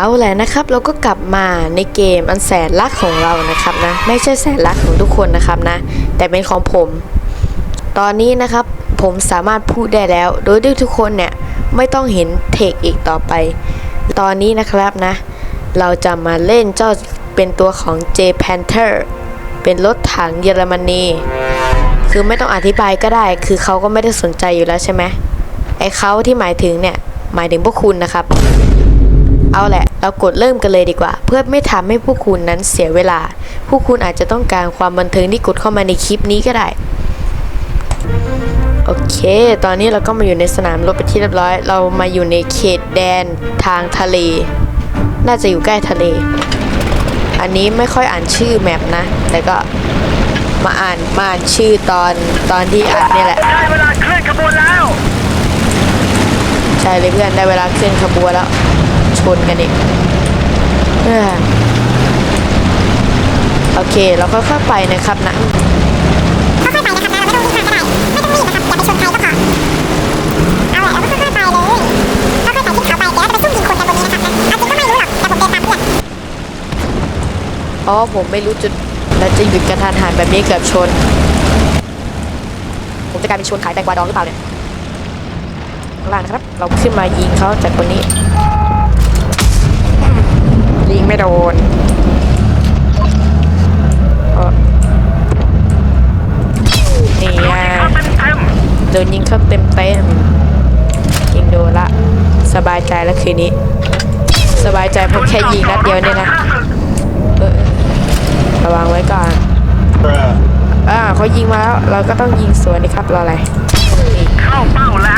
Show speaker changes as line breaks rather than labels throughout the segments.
เอาแหละนะครับ เราก็กลับมาในเกมอันแสนรักของเรานะครับนะ ไม่ใช่แสนรักของทุกคนนะครับนะ แต่เป็นของผม ตอนนี้นะครับผมสามารถพูดได้แล้ว โดยที่ทุกคนเนี่ยไม่ต้องเห็นเทคอีกต่อไป ตอนนี้นะครับนะ เราจะมาเล่นเจ้าเป็นตัวของ J Panther เป็นรถถังเยอรมนี คือไม่ต้องอธิบายก็ได้ คือเขาก็ไม่ได้สนใจอยู่แล้วใช่ไหมไอ้เขาที่หมายถึงเนี่ย หมายถึงพวกคุณนะครับ เอาแหละ เรากดเริ่มกันเลยดีกว่า เพื่อไม่ทำให้ผู้คุณนั้นเสียเวลา ผู้คุณอาจจะต้องการความบันเทิงที่กดเข้ามาในคลิปนี้ก็ได้ โอเค ตอนนี้เราก็มาอยู่ในสนามรบไปนที่เรียบร้อย เรามาอยู่ในเขตแดนทางทะเล น่าจะอยู่ใกล้ทะเล อันนี้ไม่ค่อยอ่านชื่อแมปนะ แต่ก็มาอ่านมาอ่านชื่อตอนตอนที่อ่านเนี่ยแหละ
ได้เวลาเคลื่อนขบวนแล้ว
ใช่เลยเพื่อนได้เวลาขึ้นขบวนแล้ว ชนกันอีกโอเค เราค่อยๆไปนะครับนะ
ค่อยๆไปนะครับนะเราไม่ต้องรีบมากก็ได้ ไม่ต้องรีบนะครับ อย่าไปชนใครก็พอ เอาแหละเราก็ค่อยๆไปเลย ค่อยๆไปขึ้นเขาไป เดี๋ยวเราจะไปซุ่มยิงคนกันบนนี้นะครับนะเอาจริงก็ไม่รู้หรอก แต่ผมเดินตามเพื่อน
เพราะว่าผมไม่รู้จุด แล้วจะหยุดกระทันหันแบบนี้เกือบชน ผมจะกลายเป็นชวนขายแตงกวาดองหรือเปล่าเนี่ยข้างล่างนะครับ เราขึ้นมายิงเขาจากคนนี้ ยิงไม่โดนเออนี่ไง
เข้าเต็มเต็ม
โดนยิงเข้าเต็มเต็มๆยิงโดนละ สบายใจแล้วคืนนี้ สบายใจเพราะแค่ยิงนัดเดียวเนี่ยนะเออระวังไว้ก่อนอ่าเขายิงมาแล้ว เราก็ต้องยิงสวนนี่ครับรออะไรนี่
เข้าเป้าแล้ว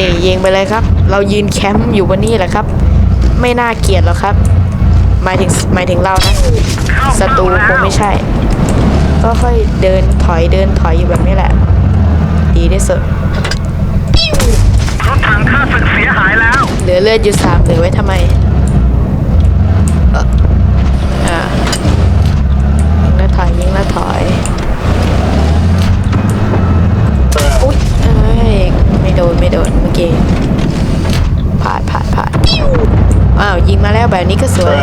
ยิ
นี่
ง
ยิงไปเลยครับ เรายืนแคมป์อยู่บนนี่แหละครับ ไม่น่าเกลียดหรอกครับ หมายถึงหมายถึงเรานะ
เข้า
ศัตรู
เป้า
ค
แล้
ง
ว
ไม่ใช่ ก็ค่อยเดินถอยเดินถอยอยู่แบบนี้แหละ ดีที่สุด
รถถังข้าศึกเสียหายแล้ว
เหลือเลือดอยู่สามเหลือไว้ทำไม แล้วแบบนี้ก็สวย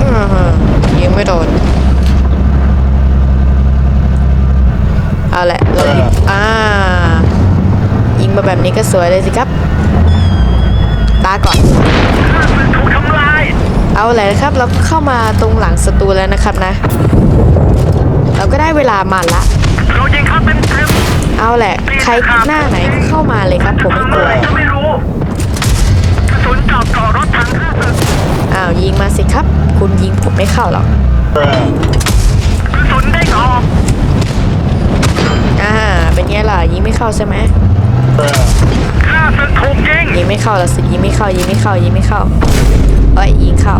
อื้อหือยิงไม่โดนเอาแหละเรายิงอ่ายิงมาแบบนี้ก็สวยเลยสิครับ ตาก่อน
ข้าศึกถูกทำลาย
เอาแหละนะครับ เราเข้ามาตรงหลังศัตรูแล้วนะครับนะ เราก็ได้เวลามาละ
เรายิงเข้าเต็มเต็ม
เอาแหละ ใครหน้าไหนก็เข้ามาเลยครับ ผมไม่กลัว
จะไม่รู้กระสุนเจาะก่อรถถังข้าศึก
อ้าวยิงมาสิครับ คุณยิงผมไม่เข้าหรอก
กระสุนเด้งออก
อ่าเป็นไงล่ะยิงไม่เข้าใช่ไหม
ข้าศึกถูกยิง
ยิงไม่เข้าละสิยิงไม่เข้ายิงไม่เข้ายิงไม่เข้าเอ้ยยิงเข้า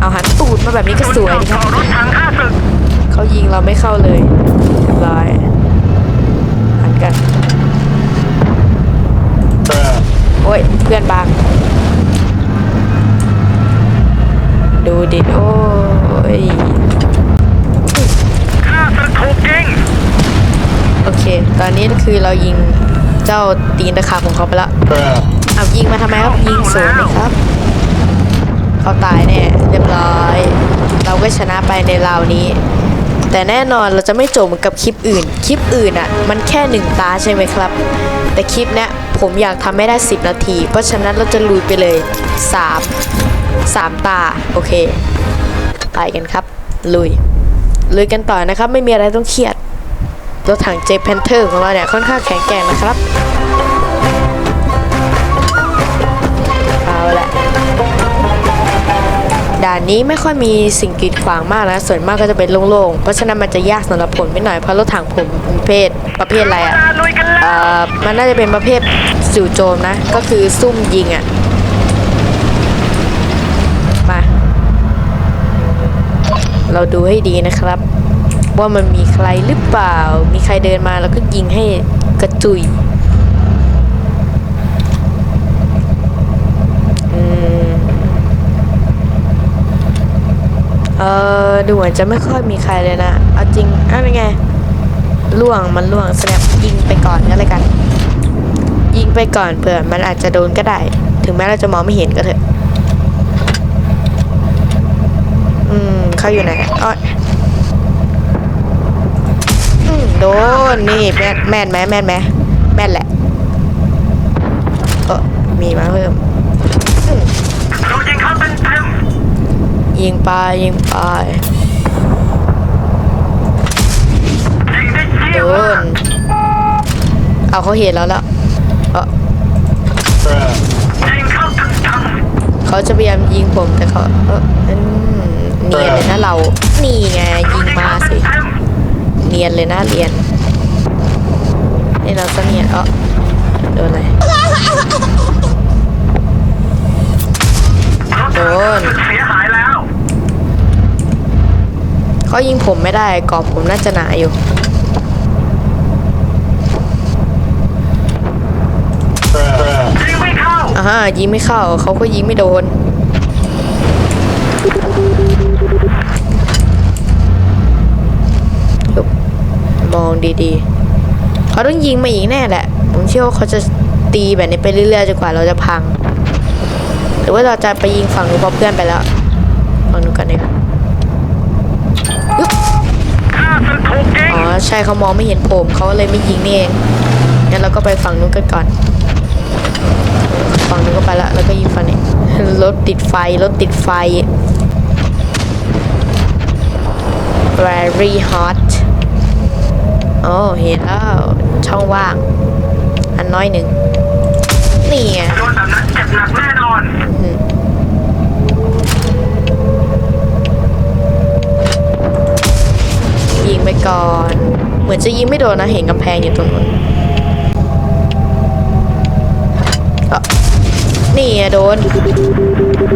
เอาหันตูดมาแบบนี้ก็สวยดีครับ
กระสุนเจาะก่อรถถังข้าศึก
เขายิงเราไม่เข้าเลยเรียบร้อยหันกันโอ้ยเพื่อนบาง ดูดิโอ้ย
ข้าศึกถูกยิง
โอเค ตอนนี้คือเรายิงเจ้าตีนตะขาบของเขาไปแล้วเอายิงมาทำไมครับยิงสวนเลยครับเขาตายแน่เรียบร้อย เราก็ชนะไปในราวนี้ แต่แน่นอนเราจะไม่จบเหมือนกับคลิปอื่น คลิปอื่นอะ มันแค่หนึ่งตาใช่ไหมครับ แต่คลิปเนี้ยผมอยากทำให้ได้ 10 นาที เพราะฉะนั้นเราจะลุยไปเลย 3 3ตา โอเค ไปกันครับ ลุย ลุยกันต่อนะครับ ไม่มีอะไรต้องเครียด รถถังเจแพนเทอร์ของเราเนี่ย ค่อนข้างแข็งแกร่งนะครับ เอาละด่านนี้ไม่ค่อยมีสิ่งกีดขวางมากนะ ส่วนมากก็จะเป็นโล่งๆ เพราะฉะนั้นมันจะยากสำหรับผมไม่หน่อยเพราะรถถังผมประเภทประเภทอะไรอะ
มาลุยกันแล้ว
เอ่อมันน่าจะเป็นประเภทจู่โจมนะ ก็คือซุ่มยิงอะมา เราดูให้ดีนะครับ ว่ามันมีใครหรือเปล่า มีใครเดินมาแล้วก็ยิงให้กระจุยอเออดูเหมือนจะไม่ค่อยมีใครเลยนะ เอาจริงอะไรไงล่วงมันล่วงสแนปยิงไปก่อนก็แล้วกัน ยิงไปก่อนเผื่อมันอาจจะโดนก็ได้ ถึงแม้เราจะมองไม่เห็นก็เถอะ อืม เขาอยู่ไหนอ๋อโดน นี่แม่นแม่นไหมแม่นไหมแม่นแหละ เออมีมาเพิ่ม
ยิง
ไปยิงไปโดนเอาเขาเห็นแล้วล้วเออ
เขา
จะพยายามยิงผมแต่เขาเออ เลยนะเรานี่ไงยิงมาสิ
เต็ม
เนียนเลยนะเรียนนี่เราก็เนียนเออโดนอะไร
รถ
โดน
เสียหายแล้ว
เขายิงผมไม่ได้กรอบผมน่าจะหนาอยู่
ยิงไม่เข้า
อ่าฮะยิงไม่เข้าเขาก็ยิงไม่โดน มองดีๆ เขาต้องยิงมาอีกแน่แหละ ผมเชื่อว่าเขาจะตีแบบนี้ไปเรื่อยๆจนกว่าเราจะพัง หรือว่าเราจะไปยิงฝั่งนู้นเพราะเพื่อนไปแล้วฝั่งนู้นกันเนี่ยอ๋อใช่เขามองไม่เห็นผมเขาเลยไม่ยิงนี่เองงั้นเราก็ไปฝั่งนู้นกันก่อน ฝั่งนู้นก็ไปละแล้วก็ยิงฝั่งนี้รถติดไฟรถติดไฟ very hot อ๋อเห็นแล้ว ช่องว่าง อันน้อยหนึ่งนี่ไง
โดนแบบนั้นเจ็บหนักแน่นอน
อืมยิงไปก่อน เหมือนจะยิงไม่โดนนะ เห็นกำแพงอยู่ตรงนู้นเอ้านี่ไงโดน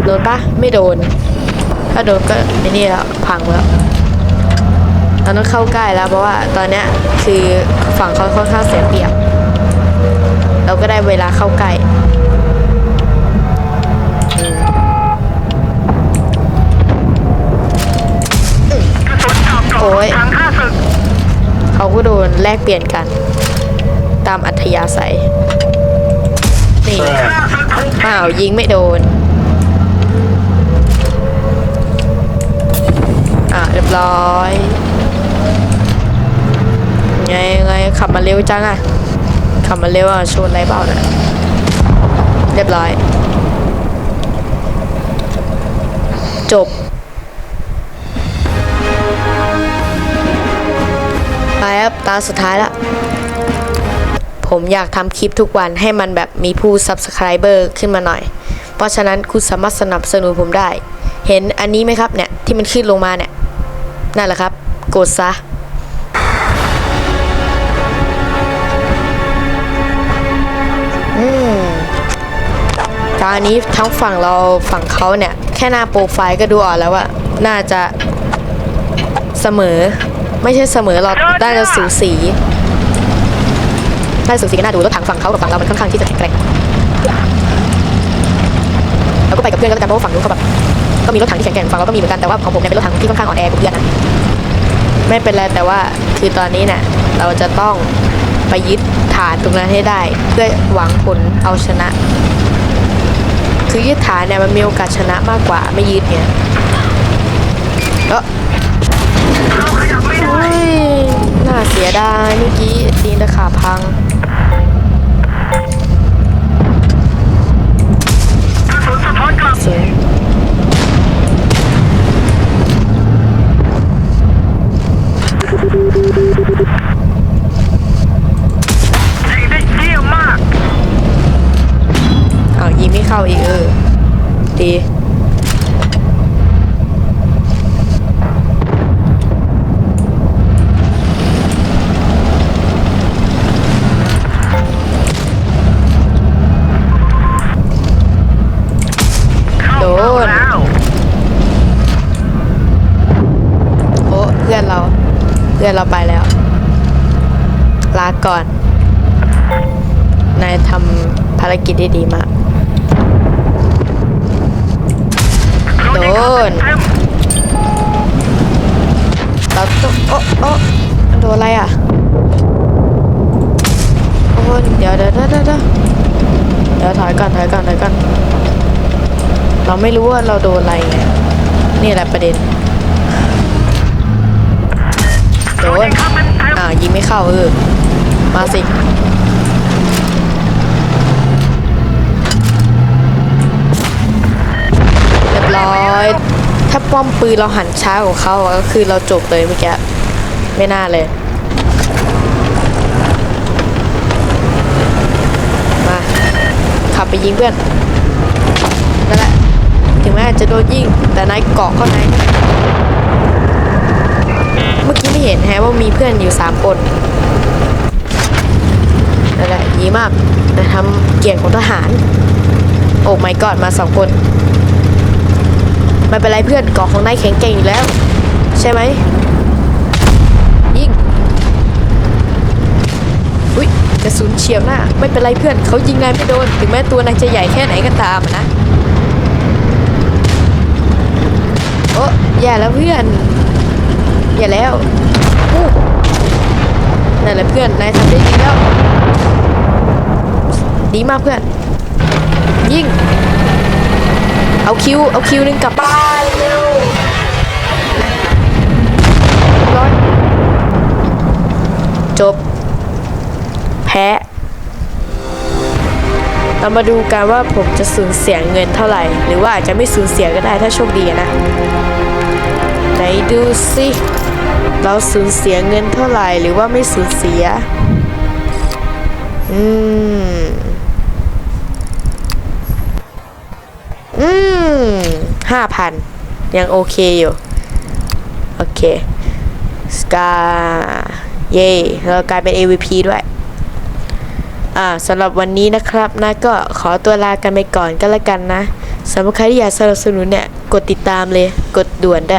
โดนปะไม่โดน ถ้าโดนก็ไอ้นี่แล้วพังแล้ว เราต้องเข้าใกล้แล้วเพราะว่าตอนเนี้ยคือฝั่งเขาค่อนข้างเสียเปรียบ เราก็ได้เวลาเข้าใกล้โอ้ยเขาก็โดนแลกเปลี่ยนกัน ตามอัธยาศัย นี่
ข้าศึกถูกยิง
อ้าวยิงไม่โดน อะเรียบร้อย ขับมาเร็วจังอะ ขับมาเร็วอะชนอะไรเปล่านะเรียบร้อย จบ ไปครับตาสุดท้ายละ ผมอยากทำคลิปทุกวันให้มันแบบมีผู้ subscriber ขึ้นมาหน่อย เพราะฉะนั้นคุณสามารถสนับสนุนผมได้ เห็นอันนี้ไหมครับเนี่ย ที่มันขึ้นลงมาเนี่ย นั่นแหละครับ กดซะ ตอนนี้ทั้งฝั่งเราฝั่งเขาเนี่ย แค่หน้าโปรไฟล์ก็ดูออกแล้วว่าน่าจะเสมอ ไม่ใช่เสมอหรอกน่าจะสูสีน่าจะสูสีกันน่าดูรถถังฝั่งเขากับฝั่งเรามันค่อนข้างที่จะแข็งแกร่งเราก็ไปกับเพื่อนก็แล้วกันเพราะว่าฝั่งนู้นเขาแบบก็มีรถถังที่แข็งแกร่งฝั่งเราก็มีเหมือนกันแต่ว่าของผมเนี่ยเป็นรถถังที่ค่อนข้างอ่อนแอกว่าเพื่อนนะไม่เป็นไรแต่ว่าคือตอนนี้เนี่ยเราจะต้องไปยึดฐานตรงนั้นให้ได้ เพื่อหวังผลเอาชนะ คือยึดฐานเนี่ยมันมีโอกาสชนะมากกว่าไม่ยึดเนี่ย
เราขยับไม่ได้
เฮ้ยน่าเสียดายเมื่อกี้ตีนตะขาพัง
กระสุนสะท้อ พื่
อนเรา
ไปแล้ว ลาก่
อน นายทำภารกิจได้
ดีมาก
โดน
เรา
ต้องโอ้โอ้โดนอะไรอะโอ้เดี๋ยวเดี๋ยวเดี๋ยวเดี๋ย
วเดี๋
ยวถอยก่อนถอยก่อนถอยก่อน เราไม่รู้ว่าเราโดนอะไรไงนี่แหละประเด็น โดน
ครับเป็นไทย
อ่ายิงไม่เข้าเออ มาสิ เรียบร้อย ถ้าป้อมปืนเราหันช้ากว่าเขาอะก็คือเราจบเลยเมื่อกี้ ไม่น่าเลย มา ขับไปยิงเพื่อนนั่นแหละ ถึงแม้จะโดนยิงแต่นายเกาะเข้าใน เมื่อกี้ไม่เห็นแฮะว่ามีเพื่อนอยู่สามคนนั่นแหละดีมากแต่ทำเกียรติของทหาร โอ้ my god มาสองคน ไม่เป็นไรเพื่อนเกาะของนายแข็งเก่งอยู่แล้ว ใช่ไหมยิงอุ้ยกระสุนเฉียบหน้า ไม่เป็นไรเพื่อนเขายิงนายไม่โดน ถึงแม้ตัวนายจะใหญ่แค่ไหนก็ตามนะโอ้แย่แล้วเพื่อน อย่าแล้วนั่นแหละเพื่อนนายทำได้ดีแล้วดีมากเพื่อน ยิงเอาคิวเอาคิวหนึงกลับบ้านเร็วร้อยจบ แพ้เรามาดูกันว่าผมจะสูญเสียเงินเท่าไหร่ หรือว่าอาจจะไม่สูญเสียก็ได้ถ้าโชคดีอะนะ ไหนดูสิ เราสูญเสียเงินเท่าไหร่หรือว่าไม่สูญเสีย อืม อืมห้าพันยังโอเคอยู่ โอเค สกา เย่เรากลายเป็น AVP ด้วย อ่าสำหรับวันนี้นะครับนะก็ขอตัวลากันไปก่อนก็แล้วกันนะสำหรับใครที่อยากสนับสนุนเนี่ย กดติดตามเลย กดด่วนได้